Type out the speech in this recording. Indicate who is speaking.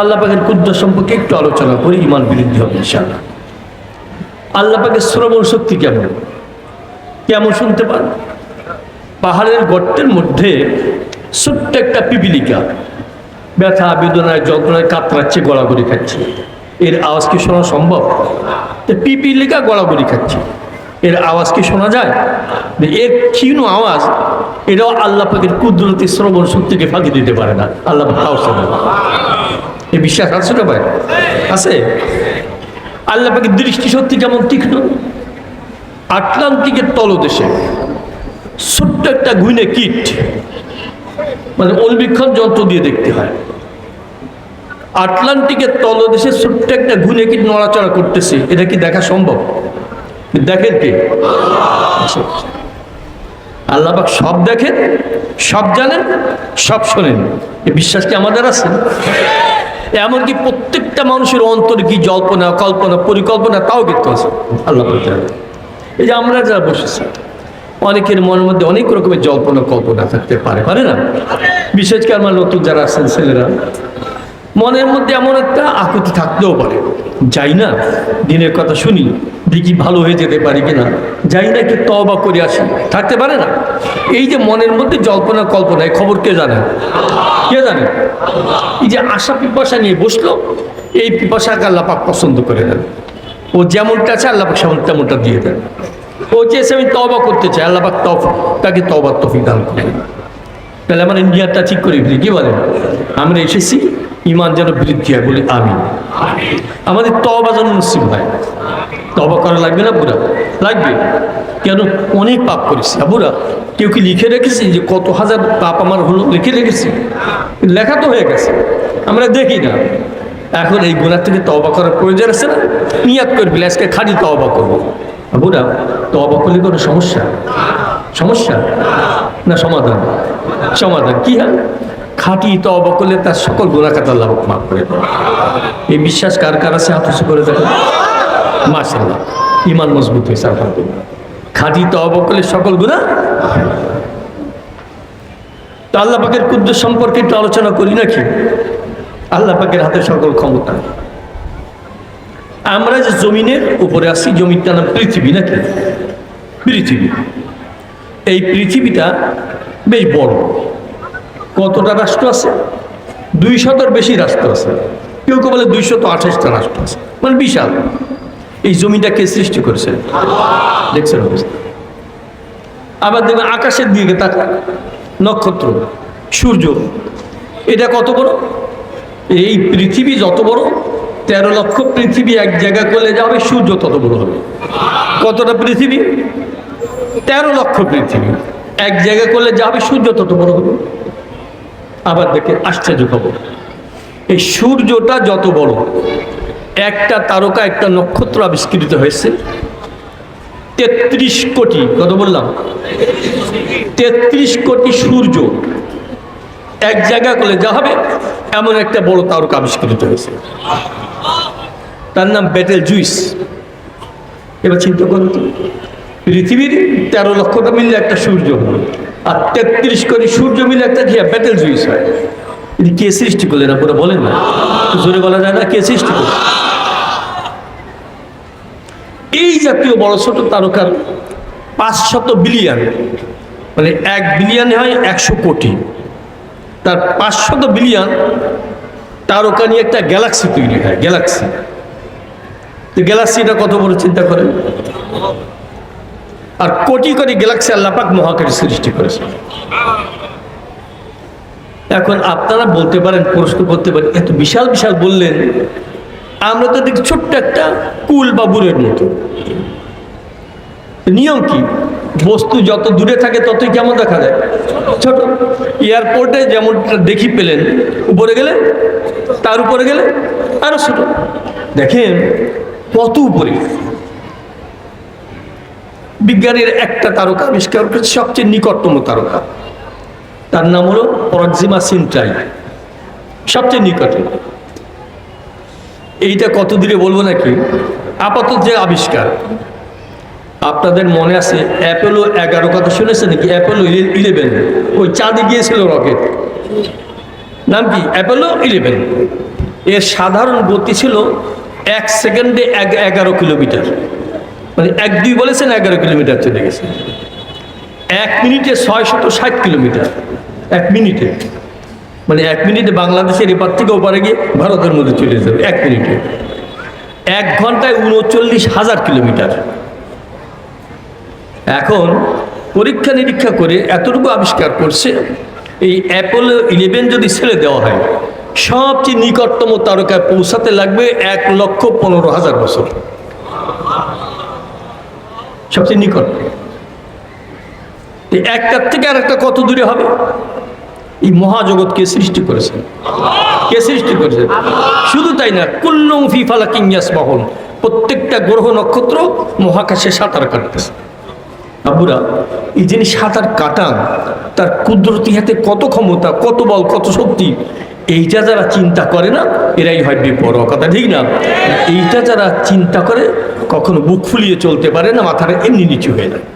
Speaker 1: আল্লাহ পাকের ক্ষুদ্র সম্পর্কে একটু আলোচনা করি ইমান বৃদ্ধি হবে ইনশাআল্লাহ। আল্লাহ শ্রবণ শক্তি কেমন? কেমন শুনতে পান? পাহাড়ের গর্তের মধ্যে ছোট্ট একটা পিপিলিকা ব্যথা, বেদনায়, যন্ত্রণায় কাতরাচ্ছে, গড়াগড়ি খাচ্ছে। এর আওয়াজ কি শোনা সম্ভব? পিপিলিকা গড়াগড়ি খাচ্ছে। এর আওয়াজ কি শোনা যায়? এর ক্ষীণ আওয়াজ এটাও আল্লাহ পাকের কুদরতি শ্রবণ শক্তিকে ফাঁকি দিতে পারে না। আল্লাহ তাও। এই বিশ্বাস আছে না ভাই? আছে? আল্লাহ পাকের দৃষ্টি শক্তি কেমন তীক্ষ্ণ, আটলান্টিকের তলদেশে ছোট্ট একটা গুইনে কিট মানে অনুবীক্ষণ যন্ত্র দিয়ে দেখতে হয়। আটলান্টিকের তলদেশে ছোট্ট একটা ঘুনে কিট নড়াচড়া করতেছে। এটা কি দেখা সম্ভব? দেখেন কে? আল্লাহবাক সব দেখেন, সব জানেন, সব শোনেন। এ বিশ্বাস কি আমাদের আছে? এমনকি প্রত্যেকটা মানুষের অন্তর কি জল্পনা, কল্পনা, পরিকল্পনা, তাও কিন্তু আছে। আল্লাহ এই যে আমরা যারা বসেছি, অনেকের মনের মধ্যে অনেক রকমের জল্পনা, কল্পনা থাকতে পারে পারে না? বিশেষ করে আমার নতুন যারা আছেন ছেলেরা মনের মধ্যে এমন একটা আকুতি থাকতেও পারে। যাই না, দিনের কথা শুনি, দেখি ভালো হয়ে যেতে পারি কিনা। যাই না, একটু তবা করে আসি। থাকতে পারে না? এই যে মনের মধ্যে জল্পনা কল্পনা, এই খবর কে জানে? কে জানে? এই যে আশা পিপাসা নিয়ে বসল, এই পিপাসাকে আল্লাপাক পছন্দ করে দেন। ও যেমনটা আছে আল্লাপাক সেমন তেমনটা দিয়ে দেন। ও চেয়েছে আমি তবা করতে চাই আল্লাপাক তফ তাকে তবার তফি দান করে তাহলে আমার নিয়াতটা ঠিক করে ফেলি, কি বলেন? আমরা এসেছি ইমান যেন বৃদ্ধি হয়, বলি আমি আমাদের তবা যেন নসিব হয়। তবা করা লাগবে না, বুড়া? লাগবে। কেন? অনেক পাপ করেছি। বুড়া, কেউ কি লিখে রেখেছি যে কত হাজার পাপ আমার হলো? লিখে রেখেছি। লেখা তো হয়ে গেছে। আমরা দেখি না। এখন এই গুণার থেকে তবা করার প্রয়োজন আছে না? নিয়াত করবি, আজকে খালি তবা করব। বুড়া তবা করলে কোনো সমস্যা? সমস্যা? না, সমাধান। সমাধান কি, হয়? খাঁটি তবা করলে তার সকল গুণাখাত আল্লাহ মাফ করে। এই বিশ্বাস কার কার আছে হাত করে দেখেন? মাশাল্লাহ ইমান মজবুত হয়েছে, আলহামদুলিল্লাহ। খাঁটি তবা করলে সকল গুণা তো আল্লাহ পাকের কুদ্দ সম্পর্কে একটু আলোচনা করি নাকি? আল্লাহ পাকের হাতে সকল ক্ষমতা। আমরা যে জমিনের উপরে আছি জমিটার নাম পৃথিবী নাকি? পৃথিবী। এই পৃথিবীটা বেশ বড়। কতটা রাষ্ট্র আছে? দুই শতর বেশি রাষ্ট্র আছে। কেউ কেউ বলে দুইশত আঠাশটা রাষ্ট্র আছে। মানে বিশাল। এই জমিটা কে সৃষ্টি করেছে? দেখছেন আবার দেখবেন আকাশের দিকে তাকা নক্ষত্র, সূর্য। এটা কত বড়? এই পৃথিবী যত বড়, তেরো লক্ষ পৃথিবী এক জায়গা করলে যাবে সূর্য তত বড় হবে। কতটা পৃথিবী? তেরো লক্ষ পৃথিবী। এক জায়গা করলে যাবে সূর্য তত বড় হবে। আবার দেখে আশ্চর্য খবর এই সূর্যটা যত বড়, একটা তারকা, একটা নক্ষত্র আবিষ্কৃত হয়েছে, তেত্রিশ কোটি, কত বললাম? তেত্রিশ কোটি সূর্য। এক জায়গা করলে যা হবে, এমন একটা বড় তারকা আবিষ্কৃত হয়েছে। তার নাম ব্যাটেল জুইস। এবার চিন্তা করুন পৃথিবীর তেরো লক্ষটা মিললে একটা সূর্য আর তেত্রিশ কোটি সূর্য মিলে একটা কি ব্যাটেল জুইস হয় এটি কে সৃষ্টি করলেন আপনারা বলেন না। জোরে বলা যায় না কে সৃষ্টি করলেন এই জাতীয় বড় ছোট তারকার পাঁচশত বিলিয়ন মানে এক বিলিয়নে হয় একশো কোটি। তার পাঁচশত বিলিয়ন তারকা নিয়ে একটা গ্যালাক্সি তৈরি হয় গ্যালাক্সি তো গ্যালাক্সিটা কত বড় চিন্তা করেন? আর কোটি কোটি গ্যালাক্সি আল্লাপাক মহাকাশ সৃষ্টি করেছে। এখন আপনারা বলতে পারেন প্রশ্ন করতে পারেন, এত বিশাল বিশাল বললেন, আমরা তো দেখি ছোট্ট একটা কুল বা বুড়ের মতো। নিয়ম কি? বস্তু যত দূরে থাকে ততই কেমন দেখা যায়? ছোট। এয়ারপোর্টে যেমন দেখি পেলেন, উপরে গেলে, তার উপরে গেলে, আরও ছোট। দেখেন, কত উপরে। বিজ্ঞানীর একটা তারকা, আবিষ্কার করেছে সবচেয়ে নিকটতম তারকা। তার নাম হলো প্রক্সিমা সিনট্রাই। সবচেয়ে নিকটে এইটা কত দূরে বলব নাকি? আপাতত যে আবিষ্কার। আপনাদের মনে আছে, অ্যাপেলো এগারো কথা শুনেছেন নাকি? Apollo eleven. ওই চাঁদে গিয়েছিল রকেট। নাম কি? Apollo eleven. এর সাধারণ গতি ছিল এক সেকেন্ডে এগারো কিলোমিটার। মানে এক, দুই বলেছেন, এগারো কিলোমিটার চলে গেছে। এক মিনিটে ছয় শত ষাট কিলোমিটার। এক মিনিটে। মানে এক মিনিটে বাংলাদেশের এপার থেকে ওপারে গিয়ে ভারতের মধ্যে চলে যাবে, এক মিনিটে। এক ঘন্টায় উনচল্লিশ হাজার কিলোমিটার। এখন পরীক্ষা নিরীক্ষা করে এতটুকু আবিষ্কার করছে, এই অ্যাপোলো ইলেভেন যদি ছেড়ে দেওয়া হয় সবচেয়ে নিকটতম তারকায় পৌঁছাতে লাগবে এক লক্ষ পনেরো হাজার বছর। সবচেয়ে নিকট। এই একটার থেকে আর একটা কত দূরে হবে? এই মহাজগৎ কে সৃষ্টি করেছেন কে সৃষ্টি করেছেন শুধু তাই না কুল্লং ফিফালা কিংয়াস বহন প্রত্যেকটা গ্রহ নক্ষত্র মহাকাশে সাঁতার কাটতেছে। আবুরা এই যিনি সাঁতার কাটান, তার কুদরতি হাতে কত ক্ষমতা, কত বল, কত শক্তি, এইটা যারা চিন্তা করে না, এরাই হয় বেপরোয়া কথা, ঠিক না? এইটা যারা চিন্তা করে কখনো বুক ফুলিয়ে চলতে পারে না মাথাটা এমনি নিচু হয়ে যায়।